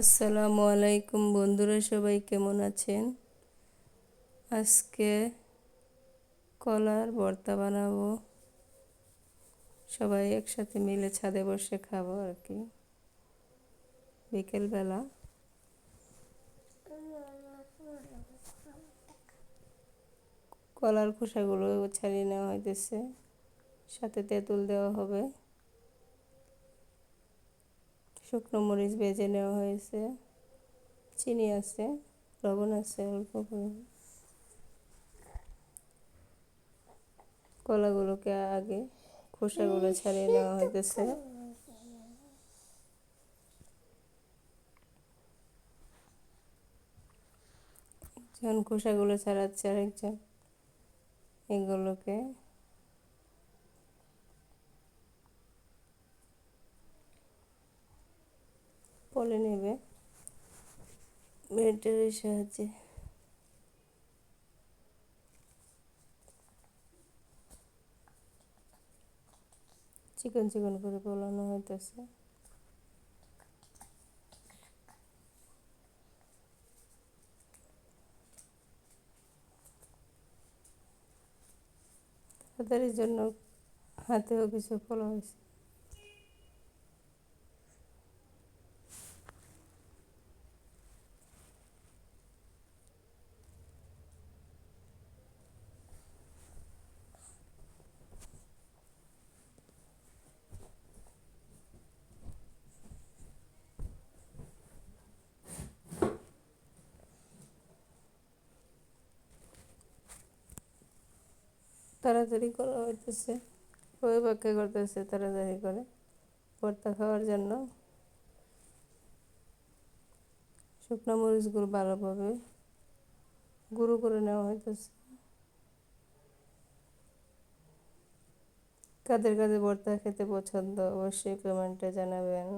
আসসালামু আলাইকুম বন্ধুরা, সবাই কেমন আছেন? আজকে কলার ভর্তা বানাবো। সবাই একসাথে মিলে ছাদে বসে খাব আর কি। বিকেলবেলা। কলার খোসাগুলো ছাড়িয়ে নেওয়া হইতেছে। সাথে তেঁতুল দেওয়া হবে। শুকনো মরিচ ভেজে নেওয়া হয়েছে, চিনি আছে, লবণ আছে, অল্প পরিমাণ কলাগুলোকে আগে খোসাগুলো ছাড়িয়ে নেওয়া হইতেছে। একজন খোসাগুলো ছাড়াচ্ছে আরেকজন, এগুলোকে মেটের সাহায্যে চিকন চিকন করে পোলানো হইতেছে। তাড়াতাড়ির জন্য হাতেও কিছু ফলা হয়েছে তাড়াতাড়ি করা হইতেছে। ওই পক্ষে করতেছে তাড়াতাড়ি করে। ভর্তা খাওয়ার জন্য শুকনো মরিচগুলো ভালোভাবে গুঁড়ো করে নেওয়া হইতেছে। কাদের কাদের ভর্তা খেতে পছন্দ অবশ্যই কমেন্টে জানাবেন।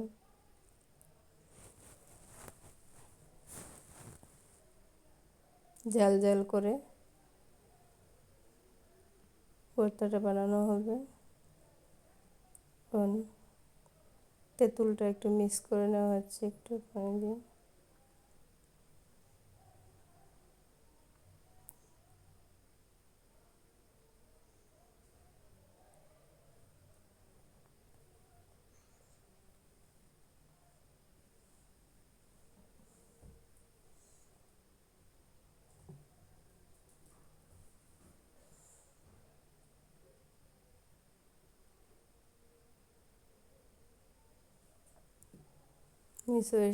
জাল জাল করে ভর্তাটা বানানো হবে। তেঁতুলটা একটু মিক্স করে নেওয়া হচ্ছে একটু পানি দিয়ে। মিক্স হয়ে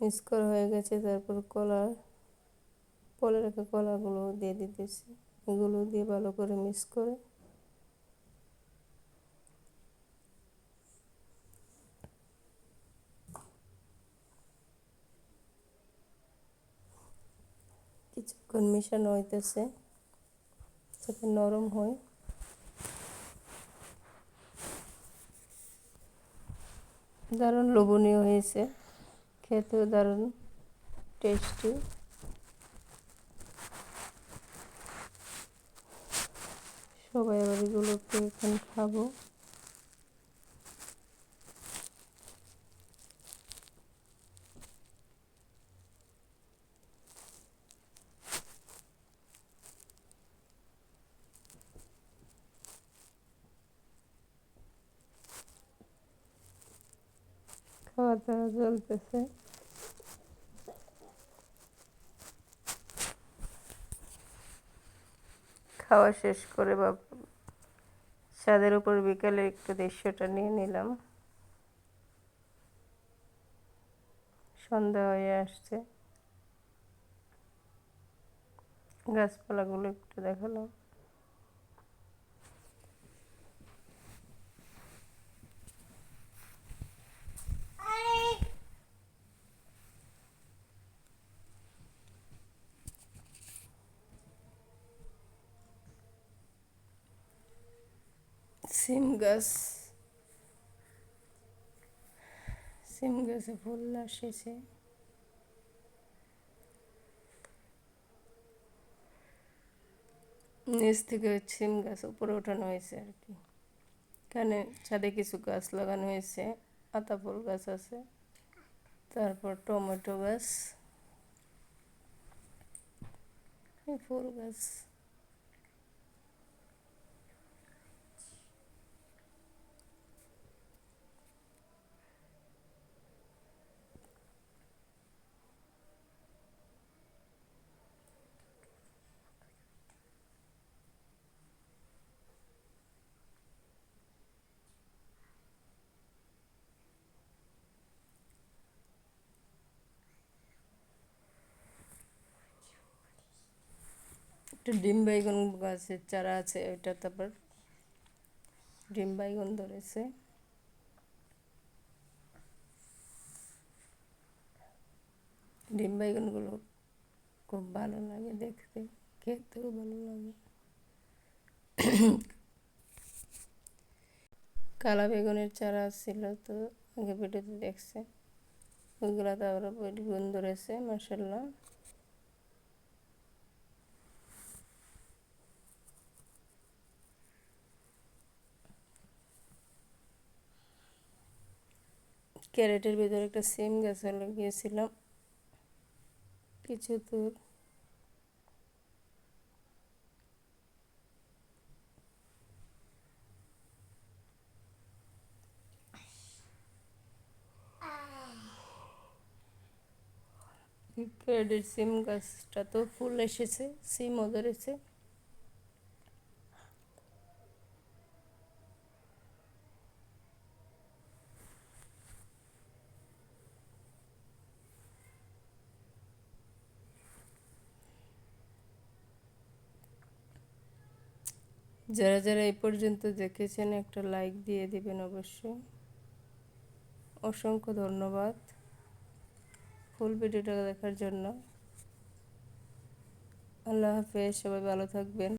মিক্স করা হয়ে গেছে, তারপর কলা পলে রাখা কলাগুলো দিয়ে দিতেছি। এগুলো দিয়ে ভালো করে মিক্স করে। কিছুক্ষণ মিশানো হইতেছে, যাতে নরম হয়। দারুণ লোভনীয় হয়েছে। খেতেও দারুণ টেস্টি সবাই আবার এগুলোকে এখন খাব। দাওয়া চলতেছে খাওয়া শেষ করে বা ছাদের উপর বিকালে একটু দৃশ্যটা নিয়ে নিলাম। সন্ধ্যা হয়ে আসছে। গাছপালাগুলো একটু দেখালাম। সিম গাছ, সিম গাছে ফুল আসেছে। নিচ থেকে সিম গাছ উপরে ওঠানো হয়েছে আর কি। এখানে ছাদে কিছু গাছ লাগানো হয়েছে, আতা ফুল গাছ আছে, তারপর টমেটো গাছ ফুল গাছ। একটা ডিম বাইগন গাছের চারা আছে, ওইটা তারপর ডিম বাইগন ধরেছে। ডিম বাইগনগুলো খুব ভালো লাগে দেখতে, খেতেও ভালো লাগে। কালা বেগুনের চারা ছিল তো, আগে ভিডিওতে দেখছে। ওইগুলো তারপরে বেগুন ধরেছে মাসাল্লাহ ক্যারেটের ভিতরে একটা সিম গাছ লাগিয়েছিলাম কিছু দূর ক্যারেটের সিম গাছটা তো ফুল এসেছে সিমও ধরেছে যারা যারা এ পর্যন্ত দেখেছেন, একটা লাইক দিয়ে দেবেন অবশ্যই। অসংখ্য ধন্যবাদ ফুল ভিডিওটা দেখার জন্য। আল্লাহ হাফেজ, সবাই ভালো থাকবেন।